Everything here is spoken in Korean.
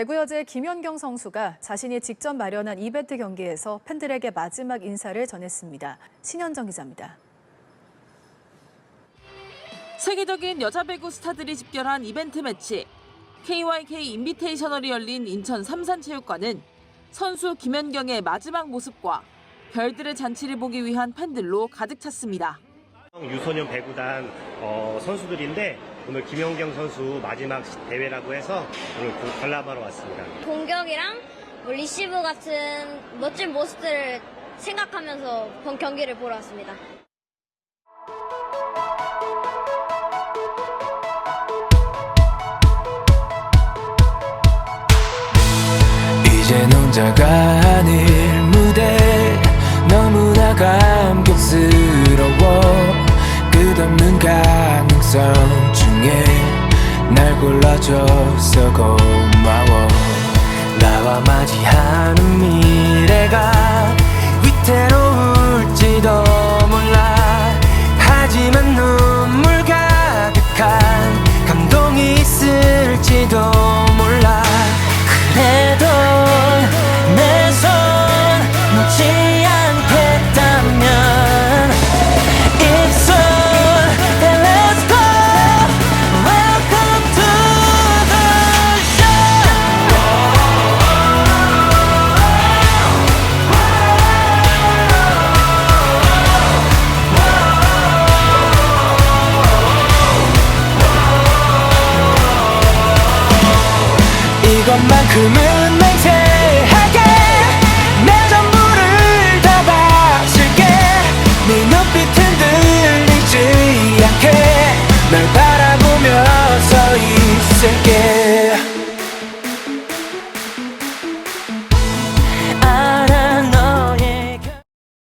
대구여제 김연경 선수가 자신이 직접 마련한 이벤트 경기에서 팬들에게 마지막 인사를 전했습니다. 신현정 기자입니다. 세계적인 여자 배구 스타들이 집결한 이벤트 매치 KYK 인비테이셔널이 열린 인천 삼산체육관은 선수 김연경의 마지막 모습과 별들의 잔치를 보기 위한 팬들로 가득 찼습니다. 유소년 배구단 어, 선수들인데 오늘 김연경 선수 마지막 대회라고 해서 오늘 그 관람하러 왔습니다. 공격이랑 뭐 리시브 같은 멋진 모습들을 생각하면서 본 경기를 보러 왔습니다. 이젠 혼자가 아닐 무대 너무나 감격스러워 끝없는 가능성 중에 날 골라줘서 고마워. 나와 맞이하는 미래가 위태로울지도 몰라. 하지만 눈물 가득한 감동이 있을지도 이것만큼은 맹세하게 내 전부를 다 바칠게. 네 눈빛 흔들리지 않게 널 바라보며 서 있을게